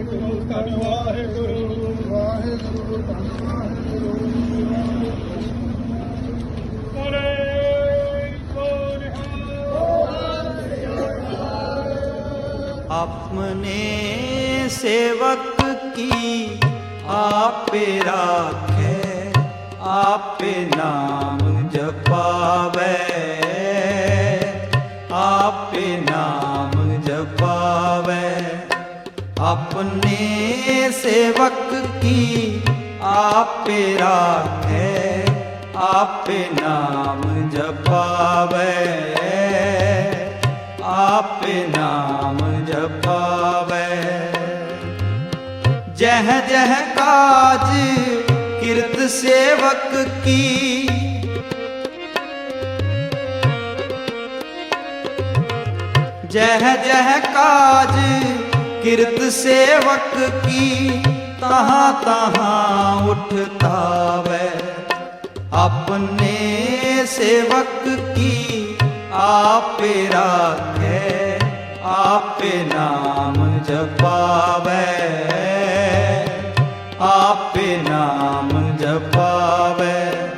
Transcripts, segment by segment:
ਵਾਹਿਗੁਰੂ ਧੰਨ ਵਾਹਿਗੁਰੂ ਵਾਹਿਗੁਰੂ ਧੰਨ ਵਾਹਿਗੁਰੂ ਆਪਨੇ ਸੇਵਕ ਕੀ ਆਪੇ ਰਾਖੇ ਆਪੇ ਨਾਮ ਜਪਾ। ਆਪਣੇ ਸੇਵਕ ਕੀ ਆਪੇ ਰਾਖੇ ਆਪੇ ਨਾਮ ਜਪਾਵੇ। ਆਪੇ ਨਾਮ ਜਪਾਵੇ। ਜਹ ਜਹ ਕਾਜ ਕਿਰਤ ਸੇਵਕ ਕੀ? ਜਹ ਜਹ ਕਾਜ ਕਿਰਤ ਸੇਵਕ ਕੀ? ਤਹਾਂ ਤਹਾਂ ਉਠਤਾਵੇ। ਆਪਣੇ ਸੇਵਕ ਕੀ? ਆਪੇ ਰਾਖੇ, ਆਪੇ ਨਾਮ ਜਪਾਵੇ। ਆਪੇ ਨਾਮ ਜਪਾਵੇ।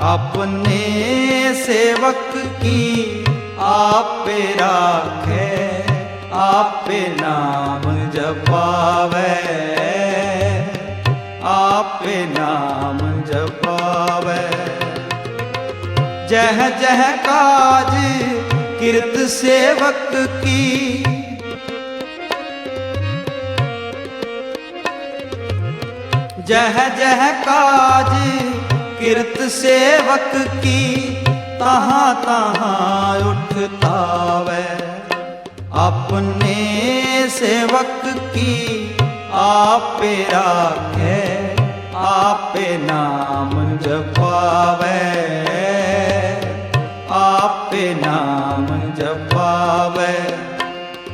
ਆਪਣੇ ਸੇਵਕ ਕੀ? ਆਪੇ ਰਾਖੇ ਆਪੇ ਨਾਮ ਜਪਾਵੇ। ਆਪੇ ਨਾਮ ਜਪਾਵੇ। ਜਹ ਜਹ ਕਾਜ ਕਿਰਤ ਸੇਵਕ ਕੀ। ਜਹ ਜਹ ਕਾਜ ਕਿਰਤ ਸੇਵਕ ਕੀ, ਤਹਾਂ ਤਹਾਂ ਉਠਤਾਵੇ ਆਪਣੇ ਸੇਵਕ ਕੀ ਆਪੇ ਰਾਖੇ ਆਪੇ ਨਾਮ ਜਪਾਵੇ ਆਪੇ ਨਾਮ ਜਪਾਵੇ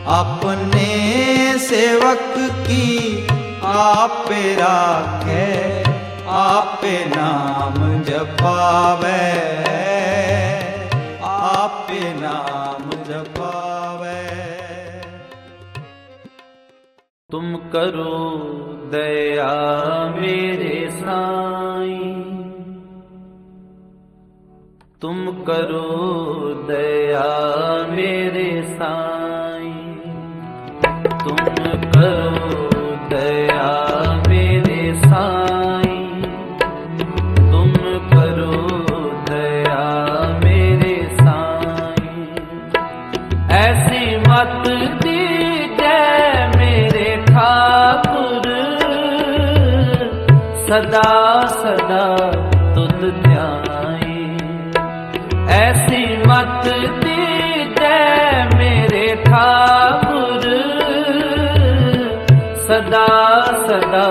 ਆਪਣੇ ਸੇਵਕ ਕੀ ਆਪੇ ਰਾਖੇ ਆਪੇ ਨਾਮ ਜਪਾਵੇ ਆਪੇ ਨਾਮ ਕਰੋ ਦਇਆ ਮੇਰੇ ਸਾਈਂ। ਤੁਮ ਕਰੋ ਦਇਆ ਮੇਰੇ ਸਾਈਂ। ਤੁਮ ਕਰੋ ਦਇਆ ਮੇਰੇ ਸਾਈਂ। ਤੁਮ ਕਰੋ ਸਦਾ ਸਦਾ ਤੁਧ ਧਿਆਈ ਐਸੀ ਮਤ ਦੀਜੈ ਮੇਰੇ ਠਾਕੁਰ। ਸਦਾ ਸਦਾ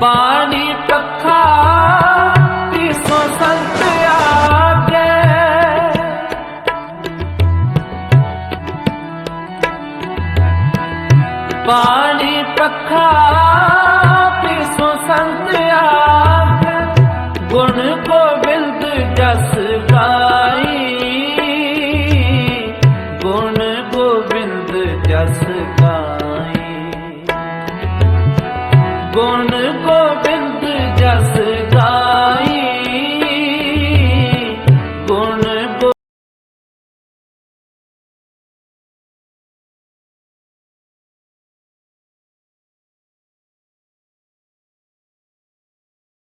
ਪਾਣੀ ਪੱਖਾ ਤਿਸੋ ਸੰਤ ਆਗੇ? ਪਾਣੀ ਪੱਖਾ गुण को